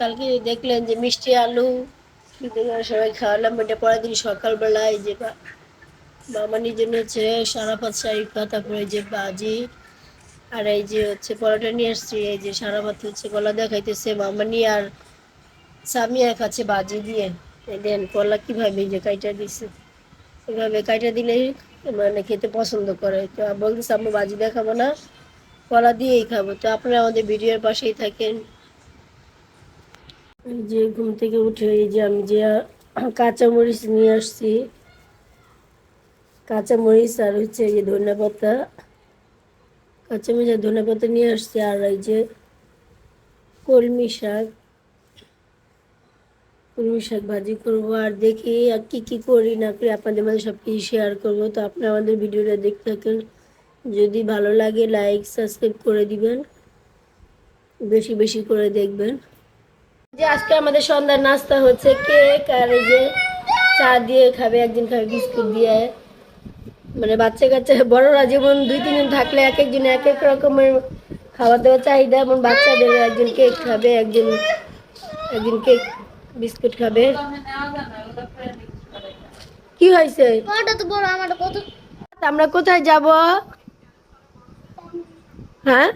কালকে দেখলেন যে মিষ্টি, আলু সবাই খাওয়ালাম, এটা পরের দিন সকালবেলায় যে মামানির জন্য হচ্ছে সারাপাত শারিফা তারপরে যে বাজি, আর এই যে হচ্ছে পরোটা নিয়ে আসছি, এই যে সারাপাত হচ্ছে কলা দেখাইতেছে মামানি আর সামিয়া খাচ্ছে বাজি দিয়ে। দেন কলা কীভাবে যে কাইটা দিছে। এভাবে কাইটা দিলেই মানে খেতে পছন্দ করে। তো বলতেছে আমি বাজি দেখাবো না, কলা দিয়েই খাব। তো আপনারা আমাদের ভিডিওর পাশেই থাকেন। যে ঘুম থেকে উঠে এই যে আমি যে কাঁচামরিচ নিয়ে আসছি, কাঁচামরিচ আর হচ্ছে এই যে ধনে পাতা। কাঁচামরিচ আর ধনে পাতা নিয়ে আসছি আর এই যে কলমি শাক। কলমি শাক ভাজি করব আর দেখি আর কী কী করি না করি, আপনাদের মাঝে সব কিছু শেয়ার করব। তো আপনারা আমাদের ভিডিওটা দেখতে থাকেন। যদি ভালো লাগে লাইক সাবস্ক্রাইব করে দিবেন। বেশি বেশি করে দেখবেন। যে আজকে আমাদের সন্ধ্যার নাস্তা হচ্ছে কেক আর এই যে চা দিয়ে খাবে একদিন খাবে বিস্কুট দিয়ে। মানে বাচ্চা কাচ্চা বড়রা যেমন দুই তিন দিন থাকলে এক একজন এক এক রকমের খাওয়া দাওয়া চাহিদা এমন বাচ্চাদের একজন কেক খাবে একজন একজন কেক বিস্কুট খাবে। কি হয়েছে? আমার কোথায় যাব? হ্যাঁ?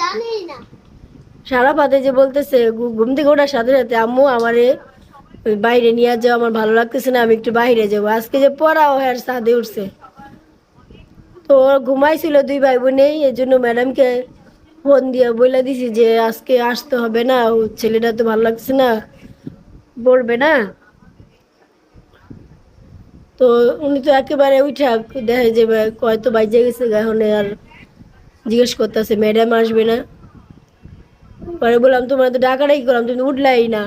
জানি না। সারা পাতে যে বলতেছে ঘুম থেকে ওঠার সাথে সাথে আম্মু আমারে বাইরে নিয়ে যাও, আমার ভালো লাগতেছে না, আমি একটু বাইরে যাব। আজকে যে পড়াও হ্যাঁ সাদে উঠছে। তো ঘুমাইছিল দুই ভাই বোনেই এই জন্য ম্যাডামকে ফোন দিয়ে বলে দিছি যে, আজকে আসতে হবে না, ও ছেলেটা তো ভালো লাগছে না পড়বে না? তো উনি তো একেবারে উঠা দেখা যাবে হয়তো বাইজে গেছে এখন আর জিজ্ঞেস করতেছে, ম্যাডাম আসবে না? পরে বললাম, তোমার তো ডাকাটাই করলাম, তুমি উঠলাই না।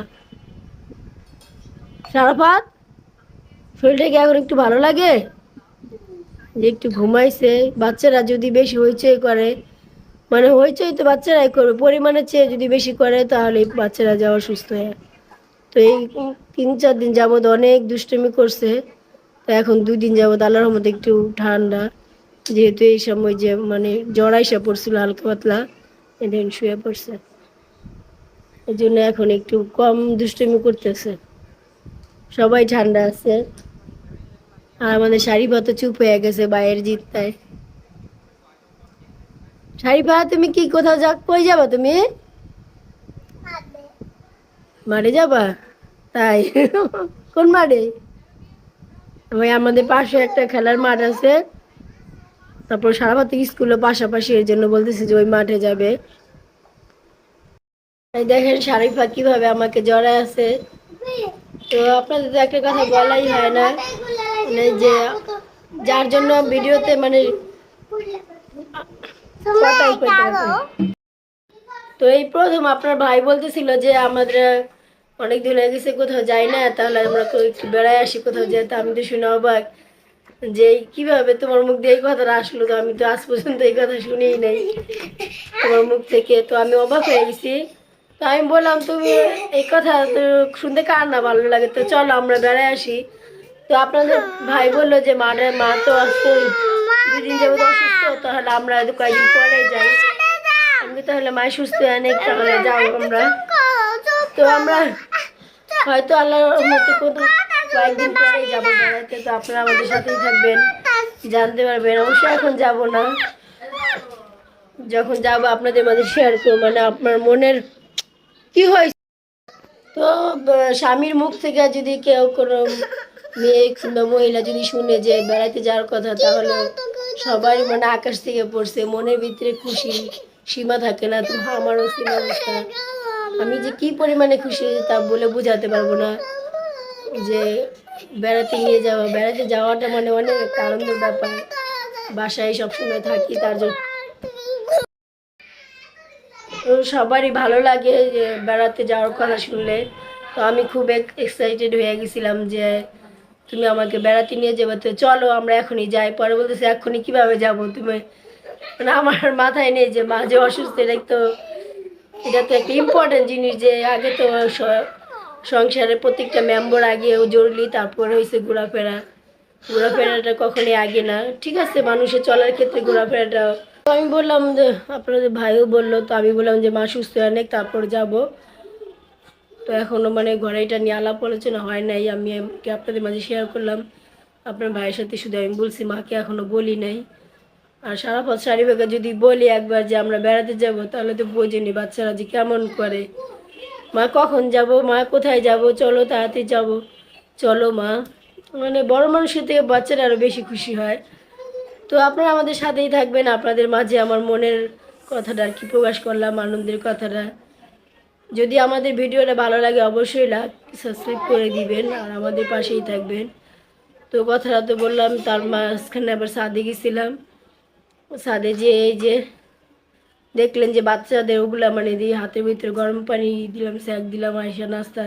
সারাফাত শরীরটা কি এখন একটু ভালো লাগে? যে একটু ঘুমাইছে, বাচ্চারা যদি বেশি হইচই করে মানে হইচই তো বাচ্চারাই করবে, পরিমাণের চেয়ে যদি বেশি করে, তাহলে বাচ্চারা যাওয়া সুস্থ হয় তো এই তিন চার দিন যাবৎ অনেক দুষ্টুমি করছে, তো এখন দুই দিন যাবৎ আল্লাহর মধ্যে একটু ঠান্ডা, যেহেতু এই সময় যে মানে জ্বর আইসা পড়ছিল হালকা পাতলা এদিন শুয়ে পড়ছে। এই জন্য এখন একটু কম দুষ্টুমি করতেছে। সবাই ঠান্ডা আছে। আর আমাদের শাড়িপা তো চুপ হয়ে গেছে বাইরের জিততায়। শাড়িপা তুমি কি কোথাও যা কই যাবা তুমি? মাঠে যাবা? তাই। কোন মাঠে? ওই আমাদের পাশে একটা খেলার মাঠ আছে। তারপর সারা ভাত স্কুলের পাশাপাশি, এর জন্য বলতেছে যে ওই মাঠে যাবে। এই দেখেন শারিফা কীভাবে আমাকে জড়ায় আছে। তো আপনাদের তো একটা কথা বলাই হয় না। মানে যে যার জন্য ভিডিওতে মানে। তো এই প্রথম আপনার ভাই বলতেছিল যে আমাদের অনেক দিন হয়ে গেছে, কোথাও যাই না, তাহলে আমরা একটু বেড়ায় আসি, কোথাও যেতে। আমি তো শুনে অবাক যে কীভাবে তোমার মুখ দিয়ে এই কথাটা আসলো তো আমি তো আজ পর্যন্ত এই কথা শুনেই নাই। তোমার মুখ থেকে তো আমি অবাক হয়ে গেছি। তো আমি বললাম, তুমি এই কথা তো শুনতে কার না ভালো লাগে? তো চলো আমরা বেড়ায় আসি। তো আপনাদের ভাই বলল যে মারে মা তো আজকে দুদিন যাব অসুস্থ, তাহলে আমরা কয়েকদিন পরে যাই। আমি তাহলে মা সুস্থ অনেক তাহলে যাও আমরা। তো আমরা হয়তো আল্লাহর মতো কোনো কয়েকদিন পরেই যাব বেড়াতে তো আপনারা আমাদের সাথেই থাকবেন, জানতে পারবেন। অবশ্যই এখন যাব না। যখন যাব আপনাদের মাঝে শেয়ার করব মানে আপনার মনের কি হয়েছে? তো স্বামীর মুখ থেকে যদি কেউ কোনো মেয়ে কিংবা মহিলা যদি শুনে যে বেড়াতে যাওয়ার কথা তাহলে সবাই মানে আকাশ থেকে পড়ছে মনের ভিতরে খুশি সীমা থাকে না। তো আমারও সীমা অবস্থা আমি যে কি পরিমাণে খুশি তা বলে বোঝাতে পারব না। যে বেড়াতে নিয়ে যাওয়া বেড়াতে যাওয়াটা মানে অনেক আনন্দের ব্যাপার। বাসায় সবসময় থাকি তার জন্য সবারই ভালো লাগে যে বেড়াতে যাওয়ার কথা শুনলে। তো আমি খুব এক্সাইটেড হয়ে গেছিলাম যে তুমি আমাকে বেড়াতে নিয়ে যাবে। তো চলো আমরা এখনই যাই। পরে বলতেছে এখনই কীভাবে যাব? তুমি মানে আমার মাথায় নেই যে মা যে অসুস্থ এটা তো এটা তো একটা ইম্পর্টেন্ট জিনিস যে আগে তো সংসারের প্রত্যেকটা মেম্বার আগে ও জরুরি, তারপরে হয়েছে ঘোরাফেরা। ঘোরাফেরাটা কখনই আগে না। ঠিক আছে, মানুষের চলার ক্ষেত্রে ঘোরাফেরাটা তো আমি বললাম যে, আপনাদের ভাইও বলল, তো আমি বললাম যে, মা সুস্থ অনেক তারপর যাব। তো এখনও মানে ঘরে এটা নিয়ে আলাপ আলোচনা হয় নাই। আমি আপনাদের মাঝে শেয়ার করলাম। আপনার ভাইয়ের সাথে শুধু আমি বলছি, মাকে এখনও বলি নাই। আর সারা পথ শাড়িভাগে যদি বলি একবার যে, আমরা বেড়াতে যাব, তাহলে তো বোঝেনি বাচ্চারা যে কেমন করে। মা, কখন যাব? মা, কোথায় যাব? চলো তাড়াতাড়ি যাব। চলো মা। মানে বড় মানুষের থেকে বাচ্চারা আরও বেশি খুশি হয়। তো আপনারা আমাদের সাথেই থাকবেন, আপনাদের মাঝে আমার মনের কথাটা আর কি প্রকাশ করলাম, আনন্দের কথাটা। যদি আমাদের ভিডিওটা ভালো লাগে অবশ্যই লাইক, সাবস্ক্রাইব করে দিবেন আর আমাদের পাশেই থাকবেন। তো কথাটা তো বললাম, তার মাঝখানে আবার সাদে গেছিলাম। সাদে যে এই যে দেখলেন যে বাচ্চাদের ওগুলা মানে দিয়ে হাতের ভিতরে গরম পানি দিলাম, স্যাক দিলাম, আইসা নাস্তা,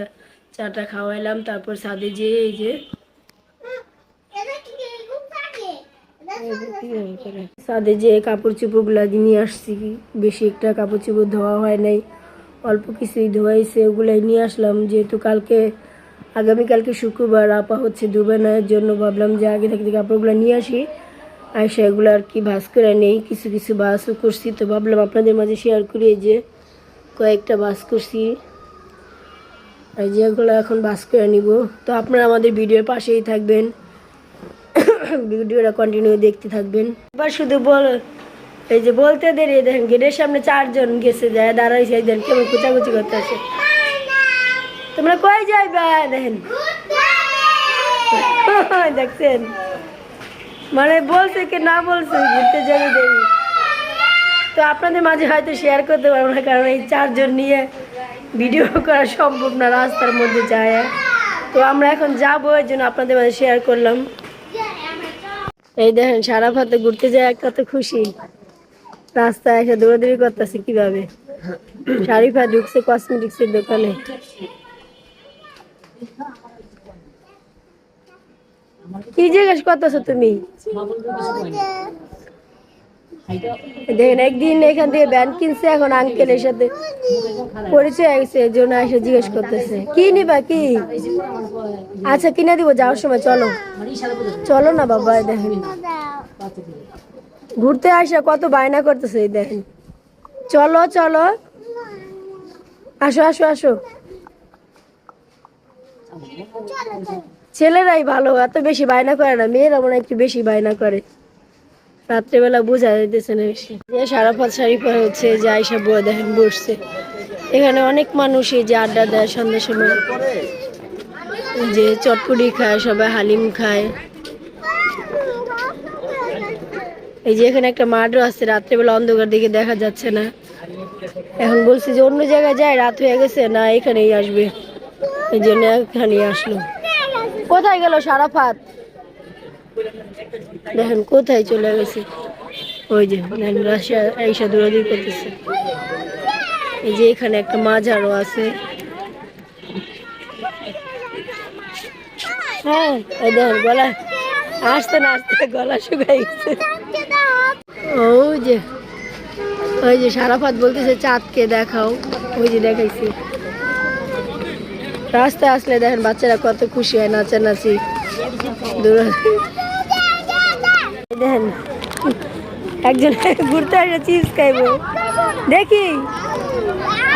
চাটা খাওয়াইলাম, তারপর সাদে যে এই যে এটা কি এরকম থাকে এটা সাদে যে কাপড় চোপড়গুলো নিয়ে আসছি, বেশি একটা কাপড় চোপড় ধোয়া হয় নাই, অল্প কিছুই ধোয়াইছে, ওগুলাই নিয়ে আসলাম। যেহেতু কালকে, আগামীকালকে শুক্রবার, আপা হচ্ছে দুবে না জন্য ভাবলাম যে আগে থেকে কাপড়গুলো নিয়ে আসি আর সেগুলো আর কি ভাস করে নেই, কিছু কিছু বাসও করছি। তো ভাবলাম আপনাদের মাঝে শেয়ার করি যে কয়েকটা বাস করছি। আর যেগুলো এখন বাস করে নিব। তো আপনারা আমাদের ভিডিওর পাশেই থাকবেন। ভিডিওটা কন্টিনিউ দেখতে থাকবেন। এবার শুধু বল এই যে বলতে দেরি, দেখেন গেটের সামনে চারজন গেছে যায় দাঁড়াইছে একজন কেমন কুচাকুচি করতে আছে তোমরা কই যাইবা? দেখেন। দেখছেন? মানে বলছে কি না বলছে, ঘুরতে যাবে দেরি। তো আপনাদের মাঝে হয়তো শেয়ার করতে পারব না, কারণ এই চারজন নিয়ে ভিডিও করা সম্ভব না, রাস্তার মধ্যে যায়। তো আমরা এখন যাব এর জন্য আপনাদের মাঝে শেয়ার করলাম। এই দেখেন, সারা ফাতে ঘুরতে যায় এক কত খুশি। রাস্তায় এসে দৌড়াদৌড়ি করতেছে কীভাবে? শারিফা ঢুকছে কসমেটিক্স এর দোকানে। কি জিজ্ঞেস করতেছো তুমি? দেখেন, একদিন এখান থেকে কিনছে, এখন আঙ্কেলের সাথে পরিচয় জন্য এসে জিজ্ঞেস করতেছে, কি নিবা, কি? আচ্ছা কিনে দিব, যাওয়ার সময়, চলো। চলো না, বাবা দেখেন। ঘুরতে আসা, কত বায়না করতেছে দেখেন। চলো চলো। আসো আসো আসো। ছেলেরাই ভালো, এত বেশি বায়না করে না, মেয়েরা মনে একটু বেশি বায়না করে। রাত্রেবেলা বোঝা যাইতেছে না বেশি। যে পথ শাড়ি পরে হচ্ছে, যে আইসা বয়ে দেখেন, বসছে। এখানে অনেক মানুষই যে আড্ডা দেয় সন্ধ্যের সময়। যে চটপটি খায়, সবাই হালিম খায়। এই যে এখানে একটা মাঠও আছে, রাত্রেবেলা অন্ধকার দিকে দেখা যাচ্ছে না। এখন বলছি যে অন্য জায়গায় যায়, রাত হয়ে গেছে, না এখানেই আসবে। এই জন্য এখানেই আসলো। কোথায় গেল সারাফাত? দেখেন, কোথায় চলে গেছে? ওই যে রাশিয়া এইসা দৌড়াদৌড়ি করতেছে। এই যে এখানে একটা মাঝারও আছে। হ্যাঁ দেখেন, গলা আসতে না আসতে গলা শুকাই ওই যে ওই যে সারাফাত বলতেছে, চাঁদকে দেখাও। ওই যে দেখাইছি। রাস্তায় আসলে দেখেন, বাচ্চারা কত খুশি হয়, নাচানাচি। দৌড়া- এই দেখেন একজনে ঘুরতে আসে চিজ খাইবো দেখি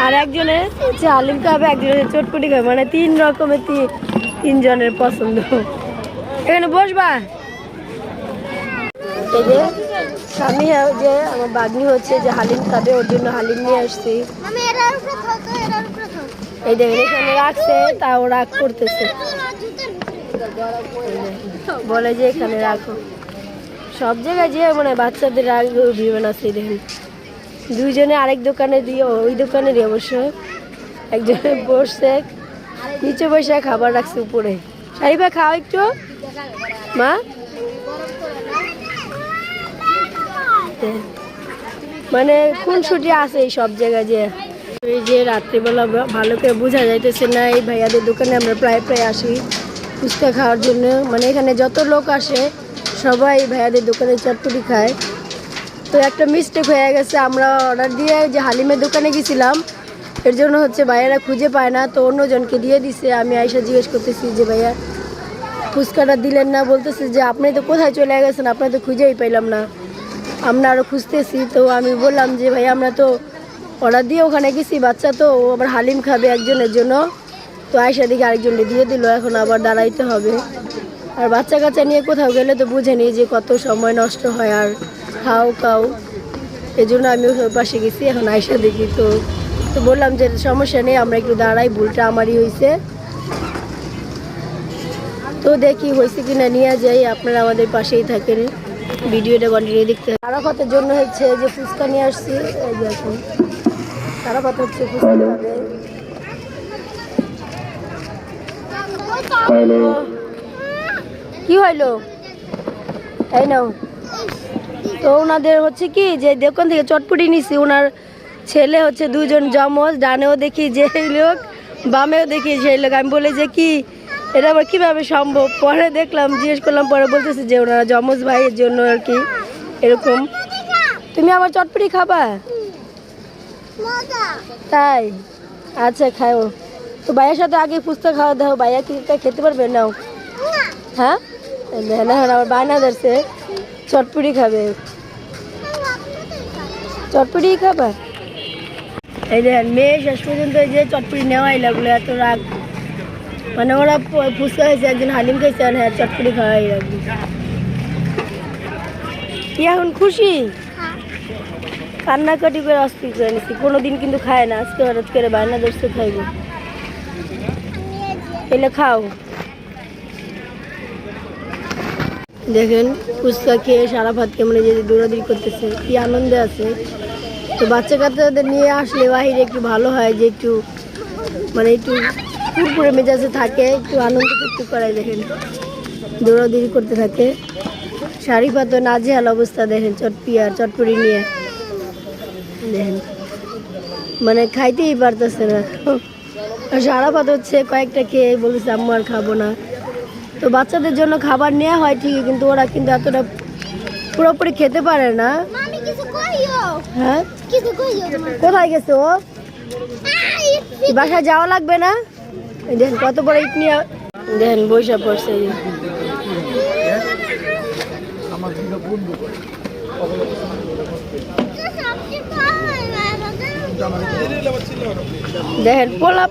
আর একজনে হচ্ছে হালিম খাবে একজনের চটপটি খাবে মানে তিন রকমের তিনজনের পছন্দ এখানে বসবা এই যে স্বামী যে আমার বাগনি হচ্ছে যে হালিম খাবে ওর জন্য হালিম নিয়ে আসছি আমি এই দেখেন এখানে রাখছে তাও রাগ করতেছে বলে যে এখানে রাখো সব জায়গায় যে মানে বাচ্চাদের রাগ অভিমান আছে এই দেখেন। দুইজনে আরেক দোকানে দিয়ে, ওই দোকানে দিয়ে অবশ্য। একজনে বসছে নিচে বসে খাবার রাখছে উপরে। সারিবা খাও একটু। মা? মানে কোন ছুটি আছে এই সব জায়গায় যে এই যে রাত্রিবেলা ভালো করে বোঝা যাইতেছে না, এই ভাইয়াদের দোকানে আমরা প্রায় প্রায় আসি। ফুচকা খাওয়ার জন্য। মানে এখানে যত লোক আসে সবাই ভাইয়াদের দোকানে চটপটি খায়। তো একটা মিস্টেক হয়ে গেছে, আমরা অর্ডার দিয়ে যে হালিমের দোকানে গেছিলাম, এর জন্য হচ্ছে ভাইয়ারা খুঁজে পায় না, তো অন্যজনকে দিয়ে দিছে। আমি আইসা জিজ্ঞেস করতেছি যে, ভাইয়া, ফুচকাটা দিলেন না? বলতেছে যে, আপনি তো কোথায় চলে গেছেন? আপনার তো খুঁজেই পাইলাম না। আমরা আরও খুঁজতেছি, তো আমি বললাম যে ভাই আমরা তো অর্ডার দিয়ে ওখানে গেছি, বাচ্চা তো, ও আবার হালিম খাবে একজনের জন্য। তো আয়সা দিকে আরেকজনকে দিয়ে দিল, এখন আবার দাঁড়াইতে হবে। আর বাচ্চা কাচ্চা নিয়ে কোথাও গেলে তো বুঝেনি যে কত সময় নষ্ট হয় আর খাও খাও এই জন্য আমি ওর পাশে গেছি এখন আয়সা দেখি তো তো বললাম যে সমস্যা নেই আমরা একটু দাঁড়াই ভুলটা আমারই হয়েছে তো দেখি হয়েছে কিনা নিয়ে যাই আপনারা আমাদের পাশেই থাকেন। ভিডিওটা কন্টিনিউ দেখতে। তারাপথের জন্য হচ্ছে যে ফুচকা নিয়ে আসছি এই যে এখন। তারাপথ হচ্ছে ফুচকা খাবে। কি হইল? তাই নাও। তো ওনাদের হচ্ছে কি, যে দোকান থেকে চটপটি নিছি, ওনার ছেলে হচ্ছে দুজন জমজ ডানেও দেখি যে লোক, বামেও দেখি সেই লোক। আমি বলি যে কি, এটা আবার কীভাবে সম্ভব? পরে দেখলাম, জিজ্ঞেস করলাম, পরে বলতেছে যে ওনারা জমজ ভাইয়ের জন্য আর কি, এরকম। তুমি আমার চটপটি খাবা? তাই? আচ্ছা খাও। তো ভাইয়ের সাথে আগে পুস্তক খাওয়া দাও, ভাইয়া কি খেতে পারবে? নাও। হ্যাঁ? না হ্যাঁ আমার বায়না ধরছে। খাবে। চটপটি খাবা? এই দেখেন, মেয়ে শেষ পর্যন্ত এই যে চটপটি নেওয়াই লাগল, এত রাগ। মানে ওরা ফুচকা হয়েছে একদিন হালিম খাইছে, আর হ্যাঁ চটপটি খাওয়াই লাগবে কি এখন খুশি? কান্নাকাটি করে অস্থির করে নিচ্ছি কোনোদিন কিন্তু খায় না, আজকে হঠাৎ করে বায়না ধরছে, খাইবে। এলে খাও। দেখেন ফুচকা খেয়ে সারা ভাত কেমন যে দৌড়াদৌড়ি করতেছে, কি আনন্দে আছে। তো বাচ্চা কাচ্চাদের নিয়ে আসলে বাহিরে একটু ভালো হয় যে একটু মানে একটু পুরপুরে মেজাজে থাকে, একটু আনন্দ করতে করায় দেখেন। দৌড়াদৌড়ি করতে থাকে। শাড়ি পাতো নাজেহাল অবস্থা দেখেন চটপি আর চটপড়ি নিয়ে। দেখেন মানে খাইতেই পারতেছে না। আর সারা পাত হচ্ছে কয়েকটা খেয়ে বলেছে আম্মু আর খাব না। তো বাচ্চাদের জন্য খাবার নেওয়া হয় ঠিকই কিন্তু ওরা কিন্তু এতটা পুরোপুরি খেতে পারে না। হ্যাঁ? কোথায় গেছে ও? বাসায় যাওয়া লাগবে না? দেখেন কত বড় ইট নিয়ে দেখেন বৈশা পড়ছে দেখেন পোলা